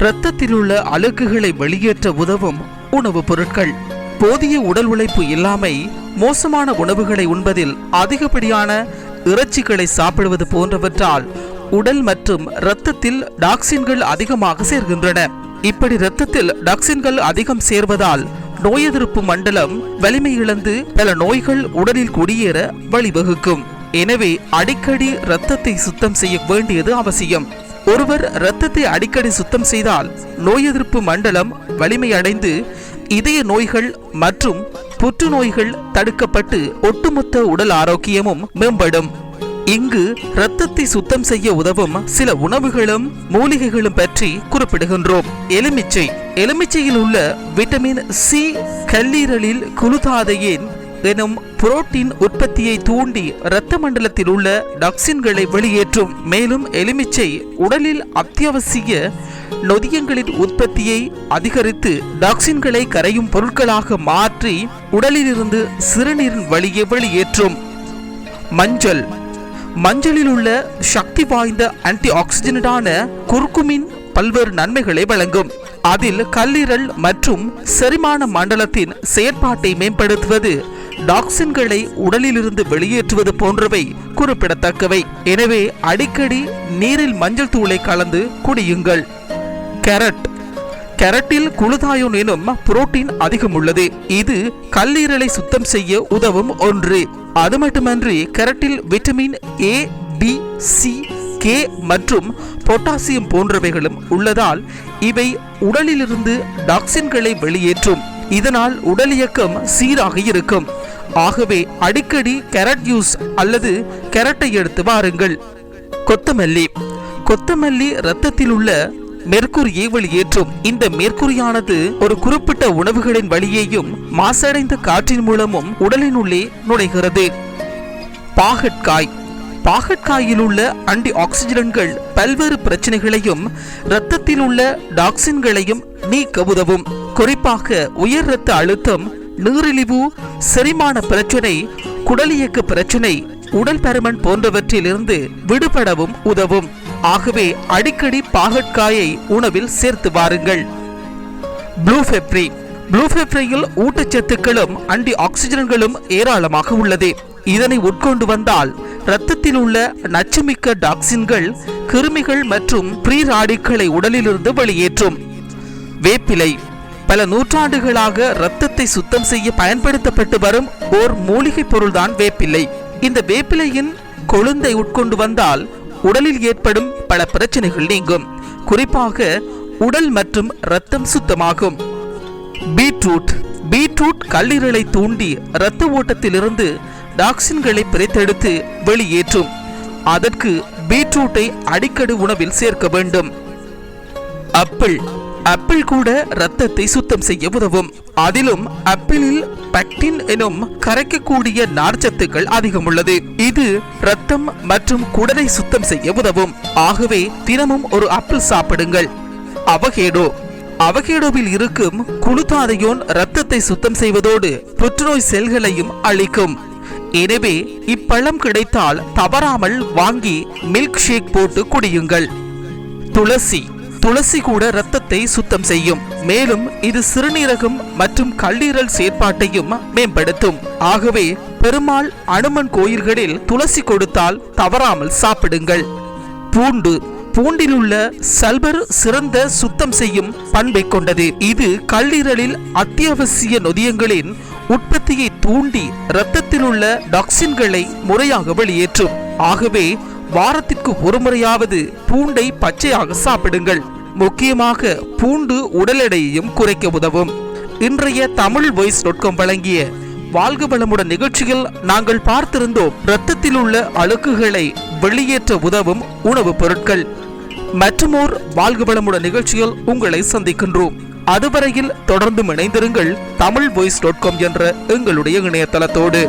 இரத்தத்தில் உள்ள அழுக்குகளை வெளியேற்ற உதவும் உணவுப் பொருட்கள். போதிய உடல் உழைப்பு இல்லாமை மோசமான உணவுகளை உண்பதில் அதிகப்படியான இறைச்சிகளை சாப்பிடுவது போன்றவற்றால் உடல் மற்றும் இரத்தத்தில் டாக்சின்கள் அதிகமாக சேர்கின்றன. இப்படி இரத்தத்தில் டாக்சின்கள் அதிகம் சேர்வதால் நோய் எதிர்ப்பு மண்டலம் வலிமை இழந்து பல நோய்கள் உடலில் குடியேற வழிவகுக்கும். எனவே அடிக்கடி இரத்தத்தை சுத்தம் செய்ய வேண்டியது அவசியம். ஒருவர் இரத்தத்தை அடிக்கடி சுத்தம் செய்தால் நோய் எதிர்ப்பு மண்டலம் வலிமையடைந்து இதய நோய்கள் மற்றும் புற்றுநோய்கள் தடுக்கப்பட்டு ஒட்டுமொத்த உடல் ஆரோக்கியமும் மேம்படும். இங்கு இரத்தத்தை சுத்தம் செய்ய உதவும் சில உணவுகளும் மூலிகைகளும் பற்றி குறிப்பிடுகின்றோம். எலுமிச்சை. எலுமிச்சையில் உள்ள விட்டமின் சி கல்லீரலில் குளுதாதையின் எனும் புரோட்டீன் உற்பத்தியை தூண்டி இரத்த மண்டலத்தில் உள்ள டாக்சின்களை வெளியேற்றும் மேலும் எலுமிச்சை உடலில் அத்தியாவசிய நொதியங்களின் உற்பத்தியை அதிகரித்து டாக்சின்களை கரையும் பொருட்களாக மாற்றி உடலிலிருந்து சிறுநீரின் வழியே வெளியேற்றும். மஞ்சள். மஞ்சளில் உள்ள சக்தி வாய்ந்த ஆன்டி ஆக்சிஜனடான குர்குமின் பல்வேறு நன்மைகளை வழங்கும். அதில் கல்லீரல் மற்றும் செரிமான மண்டலத்தின் செயற்பாட்டை மேம்படுத்துவது டாக்சின்களை உடலிலிருந்து வெளியேற்றுவது போன்றவை குறிப்பிடத்தக்கவை. எனவே அடிக்கடி நீரில் மஞ்சள் தூளை கலந்து குடியுங்கள். கேரட். கேரட்டில் குளுதாயோன் எனும் புரோட்டீன் அதிகம் உள்ளது. இது கல்லீரலை சுத்தம் செய்ய உதவும் ஒன்று. அது மட்டுமன்றி கேரட்டில் vitamin A B C K மற்றும் பொட்டாசியம் போன்றவைகளும் உள்ளதால் இவை உடலிலிருந்து டாக்சின்களை வெளியேற்றும். இதனால் உடல் இயக்கம் சீராக இருக்கும். ஆகவே அடிக்கடி கேரட் ஜூஸ் அல்லது கேரட்டை எடுத்து வாருங்கள். கொத்தமல்லி. கொத்தமல்லி இரத்தத்தில் உள்ள மெர்க்குரியை வெளியேற்றும். இந்த மேற்கூறியானது ஒரு குறிப்பிட்ட உணவுகளின் வழியேயும் மாசடைந்த காற்றின் மூலமும் உடலின் உள்ளே நுழைகிறது. பாகற்காய். பாகற்காயில் உள்ள அண்டி ஆக்சிஜன்கள் பல்வேறு பிரச்சனைகளையும் இரத்தத்தில் உள்ள டாக்சின்களையும் நீக்க உதவும். குறிப்பாக உயர் இரத்த அழுத்தம் நீரிழிவு செரிமான பிரச்சனை குடலியக்க பிரச்சனை உடல் பருமன் போன்றவற்றிலிருந்து விடுபடவும் உதவும். ஆகவே அடிக்கடி பாகற்காயை உணவில் சேர்த்து வாருங்கள். ப்ளூ ஃபெப்ரி ப்ளூ ஃபெப்ரியில் ஊட்டச்சத்துக்களும் அண்டி ஆக்சிஜன்களும் ஏராளமாக உள்ளது. இதனை உட்கொண்டு வந்தால் இரத்தத்தில் உள்ள நச்சுமிக்க டாக்சின்கள் கிருமிகள் மற்றும் ப்ரீ ராடிக்களை உடலிலிருந்து வெளியேற்றும். வேப்பிலை. பல நூற்றாண்டுகளாக ரத்தத்தை சுத்தம் செய்ய பயன்படுத்தப்பட்டு வரும் ஓர் மூலிகை பொருள்தான் வேப்பிலை. இந்த வேப்பிலையின் கொழுந்தை உட்கொண்டு வந்தால் உடலில் ஏற்படும் பல பிரச்சனைகள் நீங்கும். குறிப்பாக உடல் மற்றும் ரத்தம் சுத்தமாகும். பீட்ரூட். பீட்ரூட் கல்லீரலை தூண்டி இரத்த ஓட்டத்திலிருந்து டாக்சின்களை பிரித்தெடுத்து வெளியேற்றும். அதற்கு பீட்ரூட்டை அடிக்கடி உணவில் சேர்க்க வேண்டும். அப்பிள். ஆப்பிள் கூட ரத்தத்தை சுத்தம் செய்ய உதவும். அதிலும் ஆப்பிளில் பக்டின் எனும் கரைக்கக்கூடிய நார்ச்சத்துக்கள் அதிகம் உள்ளது. இது ரத்தம் மற்றும் குடலை சுத்தம் செய்ய உதவும். ஆகவே தினமும் ஒரு ஆப்பிள் சாப்பிடுங்கள். அவகேடோ அவகேடோவில் இருக்கும் குளுத்தாதையோன் ரத்தத்தை சுத்தம் செய்வதோடு புற்றுநோய் செல்களையும் அழிக்கும். எனவே இப்பழம் கிடைத்தால் தவறாமல் வாங்கி மில்க் ஷேக் போட்டு குடியுங்கள். துளசி. துளசி கூட இரத்தத்தை சுத்தம் செய்யும். மேலும் இது சிறுநீரகம் மற்றும் கல்லீரல் செயற்பாட்டையும் மேம்படுத்தும். ஆகவே பெருமாள் அனுமன் கோயில்களில் துளசி கொடுத்தால் தவறாமல் சாப்பிடுங்கள். பூண்டு பூண்டில் உள்ள சல்பர் சிறந்த சுத்தம் செய்யும் பண்பை கொண்டது. இது கல்லீரலில் அத்தியாவசிய நொதியங்களின் உற்பத்தியை தூண்டி இரத்தத்தில் உள்ள டாக்சின்களை முறையாக வெளியேற்றும். ஆகவே வாரத்திற்கு ஒரு முறையாவது பூ பூண்டை பச்சையாக சாப்பிடுங்கள். முக்கியமாக பூண்டு உடல் எடையையும் குறைக்க உதவும். இன்றைய தமிழ் வாய்ஸ் டாட் வழங்கிய வாழ்க வளமுடன் நிகழ்ச்சியில் நாங்கள் பார்த்திருந்தோம் இரத்தத்தில் உள்ள அழுக்குகளை வெளியேற்ற உதவும் உணவுப் பொருட்கள். மற்றுமோர் வாழ்க வளமுடன் நிகழ்ச்சியில் உங்களை சந்திக்கின்றோம். அதுவரையில் தொடர்ந்து இணைந்திருங்கள் தமிழ் வாய்ஸ் டாட் காம் என்ற எங்களுடைய இணையதளத்தோடு.